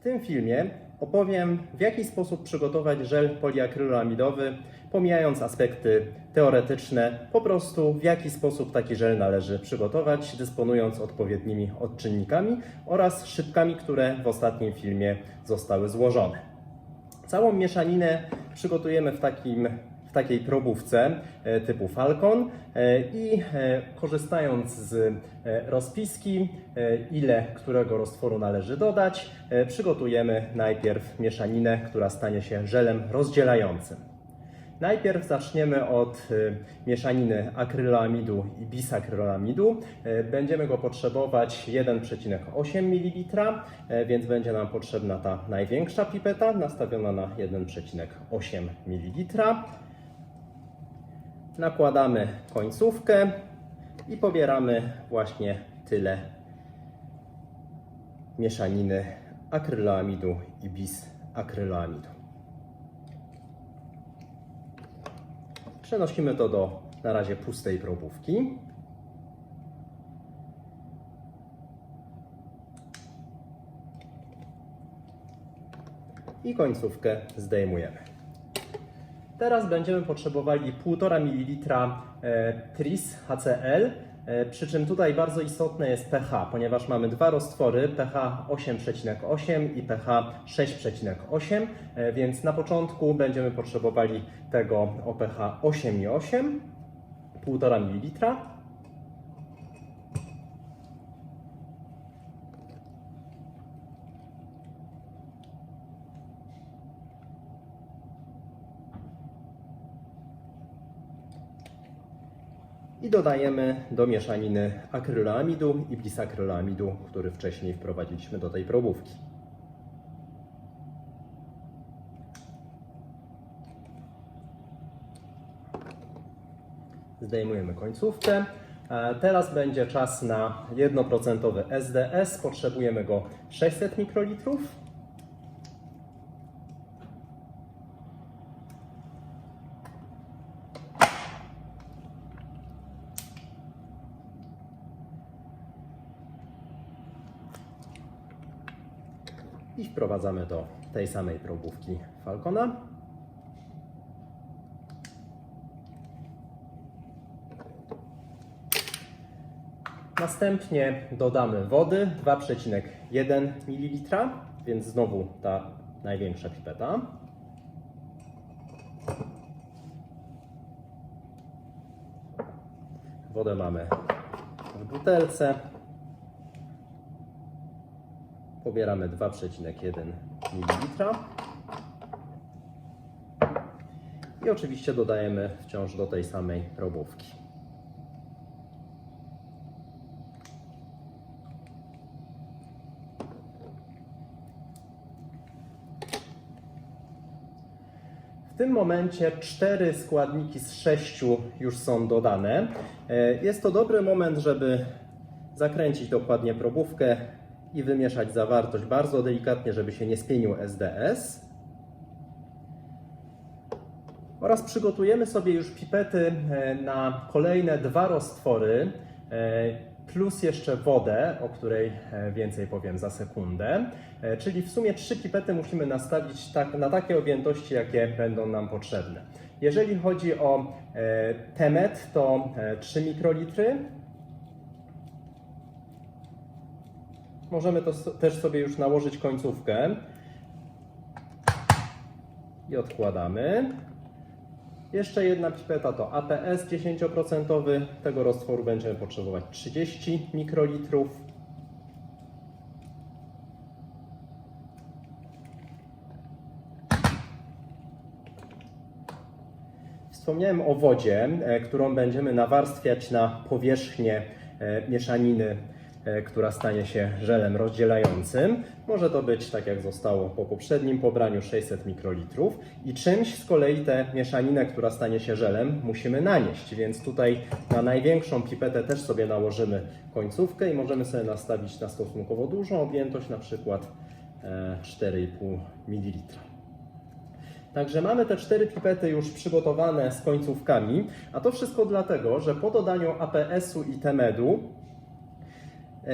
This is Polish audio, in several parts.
W tym filmie opowiem, w jaki sposób przygotować żel poliakrylamidowy, pomijając aspekty teoretyczne, po prostu w jaki sposób taki żel należy przygotować, dysponując odpowiednimi odczynnikami oraz szybkami, które w ostatnim filmie zostały złożone. Całą mieszaninę przygotujemy w, takim, w takiej probówce e, typu Falcon e, i e, korzystając z rozpiski, ile którego roztworu należy dodać, przygotujemy najpierw mieszaninę, która stanie się żelem rozdzielającym. Najpierw zaczniemy od mieszaniny akryloamidu i bisakrylamidu. Będziemy go potrzebować 1,8 ml, więc będzie nam potrzebna ta największa pipeta nastawiona na 1,8 ml. Nakładamy końcówkę i pobieramy właśnie tyle mieszaniny akryloamidu i bisakryloamidu. Przenosimy to do na razie pustej probówki. I końcówkę zdejmujemy. Teraz będziemy potrzebowali 1,5 ml e, TRIS HCl, e, przy czym tutaj bardzo istotne jest pH, ponieważ mamy dwa roztwory pH 8,8 i pH 6,8, e, więc na początku będziemy potrzebowali tego o pH 8,8, 1,5 ml. I dodajemy do mieszaniny akryloamidu i bisakryloamidu, który wcześniej wprowadziliśmy do tej probówki. Zdejmujemy końcówkę. E, Teraz będzie czas na 1% SDS. Potrzebujemy go 600 mikrolitrów. I wprowadzamy do tej samej probówki Falcona. Następnie dodamy wody 2,1 ml, więc znowu ta największa pipeta. Wodę mamy w butelce. Pobieramy 2,1 ml. I oczywiście dodajemy wciąż do tej samej probówki. W tym momencie cztery składniki z sześciu już są dodane. E, Jest to dobry moment, żeby zakręcić dokładnie probówkę i wymieszać zawartość bardzo delikatnie, żeby się nie spienił SDS. Oraz przygotujemy sobie już pipety e, na kolejne dwa roztwory, e, plus jeszcze wodę, o której e, więcej powiem za sekundę. Czyli w sumie trzy pipety musimy nastawić tak, na takie objętości, jakie będą nam potrzebne. Jeżeli chodzi o temet, to e, 3 mikrolitry, Możemy to też sobie już nałożyć końcówkę i odkładamy. Jeszcze jedna pipeta to APS 10%. Tego roztworu będziemy potrzebować 30 mikrolitrów. Wspomniałem o wodzie, e, którą będziemy nawarstwiać na powierzchnię e, mieszaniny, która stanie się żelem rozdzielającym. Może to być, tak jak zostało po poprzednim pobraniu, 600 mikrolitrów. I czymś z kolei tę mieszaninę, która stanie się żelem, musimy nanieść. Więc tutaj na największą pipetę też sobie nałożymy końcówkę i możemy sobie nastawić na stosunkowo dużą objętość, na przykład e, 4,5 ml. Także mamy te cztery pipety już przygotowane z końcówkami, a to wszystko dlatego, że po dodaniu APS-u i Temedu E,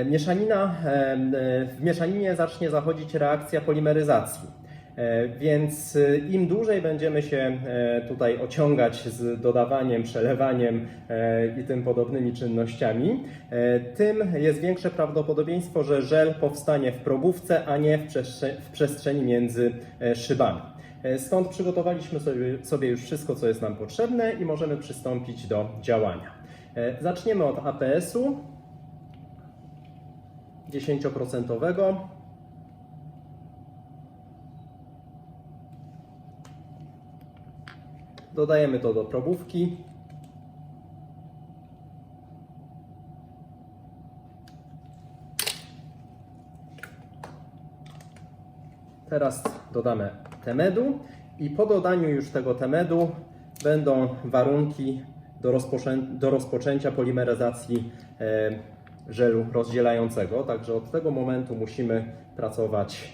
Mieszanina, e, e, w mieszaninie zacznie zachodzić reakcja polimeryzacji. E, Więc e, im dłużej będziemy się e, tutaj ociągać z dodawaniem, przelewaniem e, i tym podobnymi czynnościami, e, tym jest większe prawdopodobieństwo, że żel powstanie w probówce, a nie w, przestrze- w przestrzeni między e, szybami. E, Stąd przygotowaliśmy sobie, sobie już wszystko, co jest nam potrzebne i możemy przystąpić do działania. E, Zaczniemy od APS-u 10%. Dodajemy to do probówki. Teraz dodamy temedu i po dodaniu już tego temedu będą warunki do, rozpoczę- do rozpoczęcia polimeryzacji e, żelu rozdzielającego. Także od tego momentu musimy pracować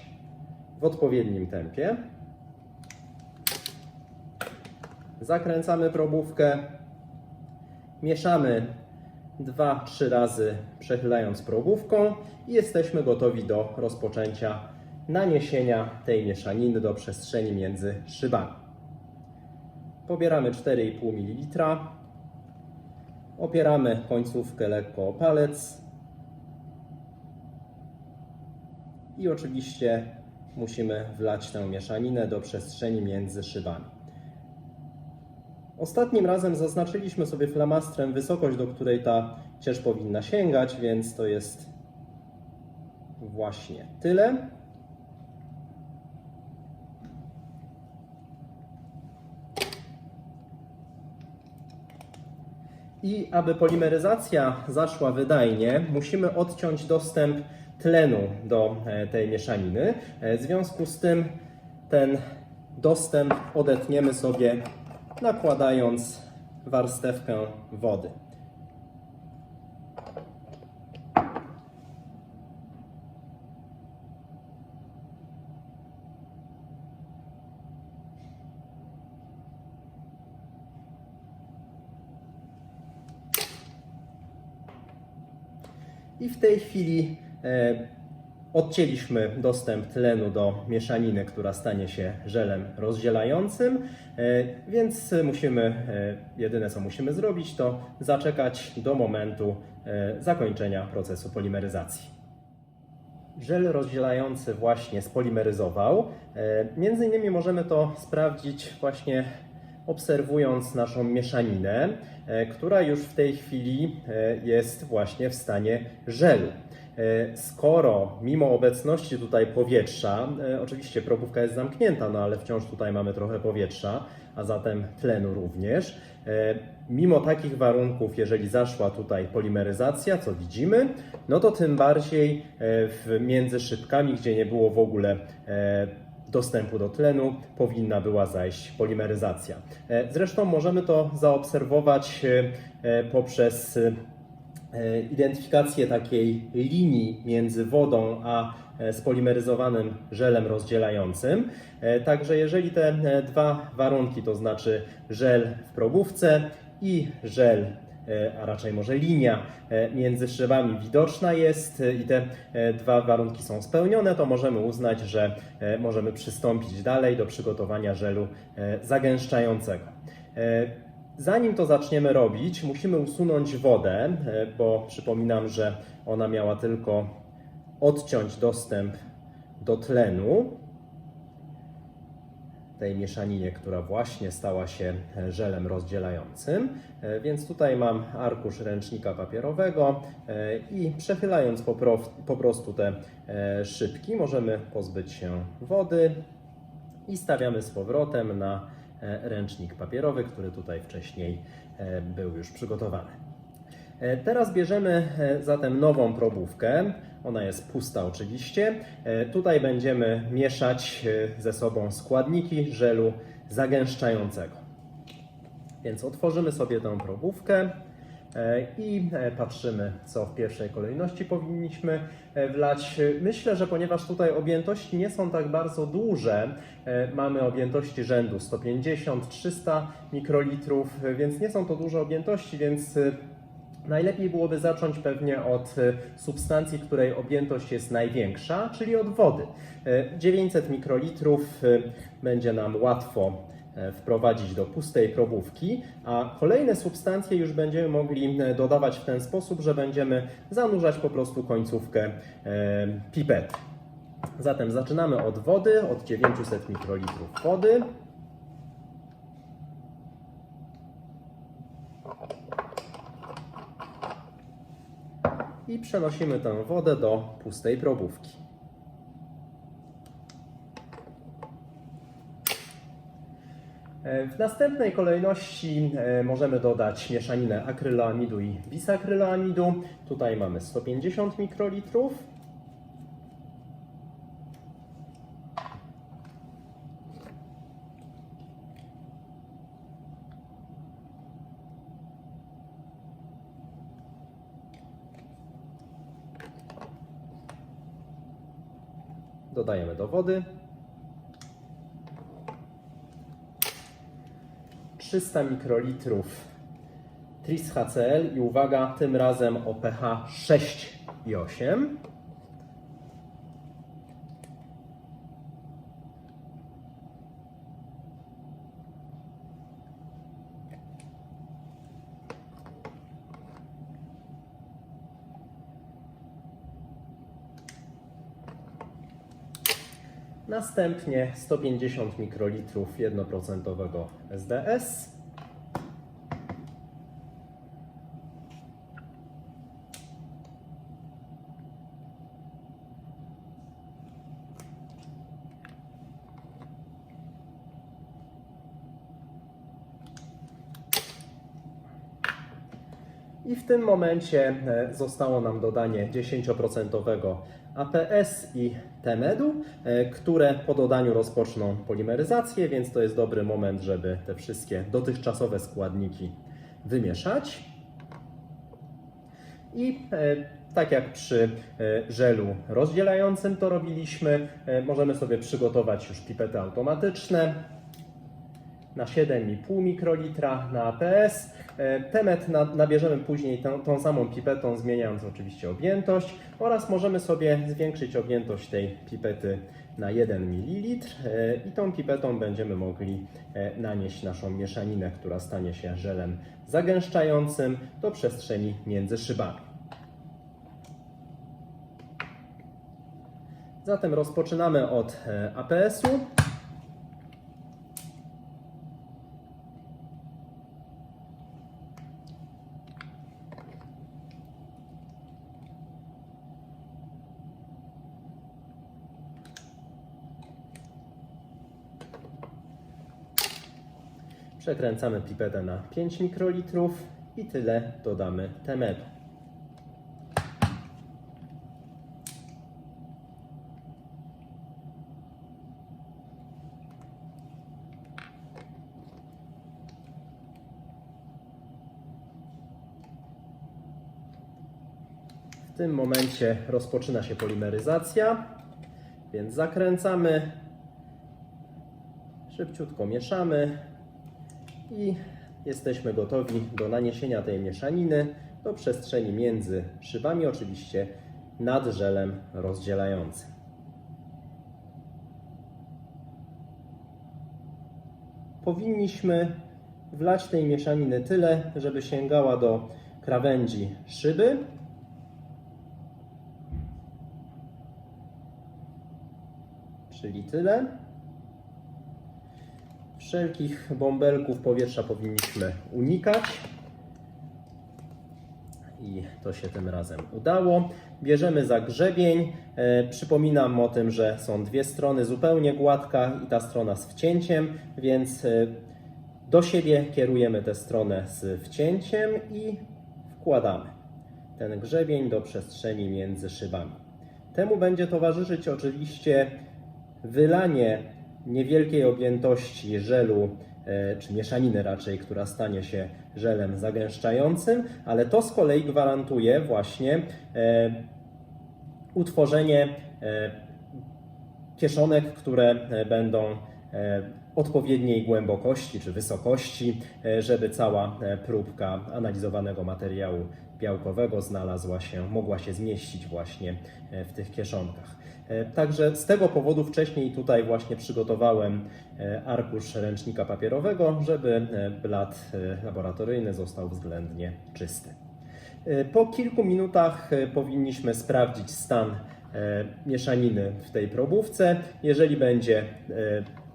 w odpowiednim tempie. Zakręcamy probówkę, mieszamy 2-3 razy przechylając probówką i jesteśmy gotowi do rozpoczęcia naniesienia tej mieszaniny do przestrzeni między szybami. Pobieramy 4,5 ml, opieramy końcówkę lekko o palec i oczywiście musimy wlać tę mieszaninę do przestrzeni między szybami. Ostatnim razem zaznaczyliśmy sobie flamastrem wysokość, do której ta ciecz powinna sięgać, więc to jest właśnie tyle. I aby polimeryzacja zaszła wydajnie, musimy odciąć dostęp tlenu do e, tej mieszaniny. E, W związku z tym ten dostęp odetniemy sobie nakładając warstewkę wody. I w tej chwili odcięliśmy dostęp tlenu do mieszaniny, która stanie się żelem rozdzielającym, e, więc musimy, e, jedyne co musimy zrobić, to zaczekać do momentu e, zakończenia procesu polimeryzacji. Żel rozdzielający właśnie spolimeryzował. E, Między innymi możemy to sprawdzić właśnie obserwując naszą mieszaninę, e, która już w tej chwili e, jest właśnie w stanie żelu. E, Skoro mimo obecności tutaj powietrza, e, oczywiście probówka jest zamknięta, no ale wciąż tutaj mamy trochę powietrza, a zatem tlenu również. E, Mimo takich warunków, jeżeli zaszła tutaj polimeryzacja, co widzimy, no to tym bardziej między szybkami, gdzie nie było w ogóle dostępu do tlenu, powinna była zajść polimeryzacja. Zresztą możemy to zaobserwować poprzez identyfikację takiej linii między wodą a e, spolimeryzowanym żelem rozdzielającym. E, Także jeżeli te e, dwa warunki, to znaczy żel w probówce i żel e, a raczej może linia e, między szybami widoczna jest e, i te e, dwa warunki są spełnione, to możemy uznać, że e, możemy przystąpić dalej do przygotowania żelu e, zagęszczającego. Zanim to zaczniemy robić, musimy usunąć wodę, e, bo przypominam, że ona miała tylko odciąć dostęp do tlenu tej mieszaninie, która właśnie stała się żelem rozdzielającym. E, Więc tutaj mam arkusz ręcznika papierowego e, i przechylając po, pro, po prostu te szybki, możemy pozbyć się wody i stawiamy z powrotem na ręcznik papierowy, który tutaj wcześniej e, był już przygotowany. E, Teraz bierzemy e, zatem nową probówkę. Ona jest pusta oczywiście. E, Tutaj będziemy mieszać e, ze sobą składniki żelu zagęszczającego. Więc otworzymy sobie tę probówkę e, i e, patrzymy, co w pierwszej kolejności powinniśmy e, wlać. Myślę, że ponieważ tutaj objętości nie są tak bardzo duże, e, mamy objętości rzędu 150-300 mikrolitrów, e, więc nie są to duże objętości, więc e, Najlepiej byłoby zacząć pewnie od e, substancji, której objętość jest największa, czyli od wody. E, 900 mikrolitrów e, będzie nam łatwo e, wprowadzić do pustej probówki, a kolejne substancje już będziemy mogli e, dodawać w ten sposób, że będziemy zanurzać po prostu końcówkę e, pipety. Zatem zaczynamy od wody, od 900 mikrolitrów wody. I przenosimy tę wodę do pustej probówki. W następnej kolejności e, możemy dodać mieszaninę akryloamidu i bisakryloamidu. Tutaj mamy 150 mikrolitrów. Dodajemy do wody. 300 mikrolitrów. Tris HCl i uwaga, tym razem o pH 6 Następnie 150 mikrolitrów 1% SDS. I w tym momencie e, zostało nam dodanie 10% APS i TEMED-u, e, które po dodaniu rozpoczną polimeryzację, więc to jest dobry moment, żeby te wszystkie dotychczasowe składniki wymieszać. I e, tak jak przy żelu rozdzielającym to robiliśmy, możemy sobie przygotować już pipety automatyczne na 7,5 mikrolitra na APS. E, Temet na, nabierzemy później tą, tą samą pipetą, zmieniając oczywiście objętość oraz możemy sobie zwiększyć objętość tej pipety na 1 ml e, i tą pipetą będziemy mogli e, nanieść naszą mieszaninę, która stanie się żelem zagęszczającym do przestrzeni między szybami. Zatem rozpoczynamy od APS-u. Przekręcamy pipetę na 5 mikrolitrów i tyle dodamy temedu. W tym momencie rozpoczyna się polimeryzacja, więc zakręcamy, szybciutko mieszamy i jesteśmy gotowi do naniesienia tej mieszaniny do przestrzeni między szybami, oczywiście nad żelem rozdzielającym. Powinniśmy wlać tej mieszaniny tyle, żeby sięgała do krawędzi szyby. Czyli tyle. Wszelkich bąbelków powietrza powinniśmy unikać. I to się tym razem udało. Bierzemy za grzebień. E, przypominam o tym, że są dwie strony zupełnie gładka i ta strona z wcięciem, więc e, do siebie kierujemy tę stronę z wcięciem i wkładamy ten grzebień do przestrzeni między szybami. Temu będzie towarzyszyć oczywiście wylanie niewielkiej objętości żelu, e, czy mieszaniny raczej, która stanie się żelem zagęszczającym, ale to z kolei gwarantuje właśnie e, utworzenie e, kieszonek, które będą odpowiedniej głębokości czy wysokości, żeby cała próbka analizowanego materiału białkowego znalazła się, mogła się zmieścić właśnie e, w tych kieszonkach. E, Także z tego powodu wcześniej tutaj właśnie przygotowałem e, arkusz ręcznika papierowego, żeby blat laboratoryjny został względnie czysty. Po kilku minutach powinniśmy sprawdzić stan mieszaniny w tej probówce. Jeżeli będzie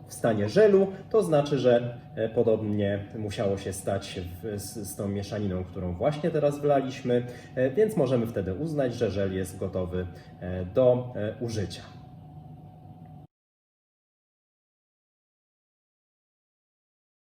w stanie żelu, to znaczy, że e, podobnie musiało się stać z, z tą mieszaniną, którą właśnie teraz wlaliśmy, e, więc możemy wtedy uznać, że żel jest gotowy e, do użycia.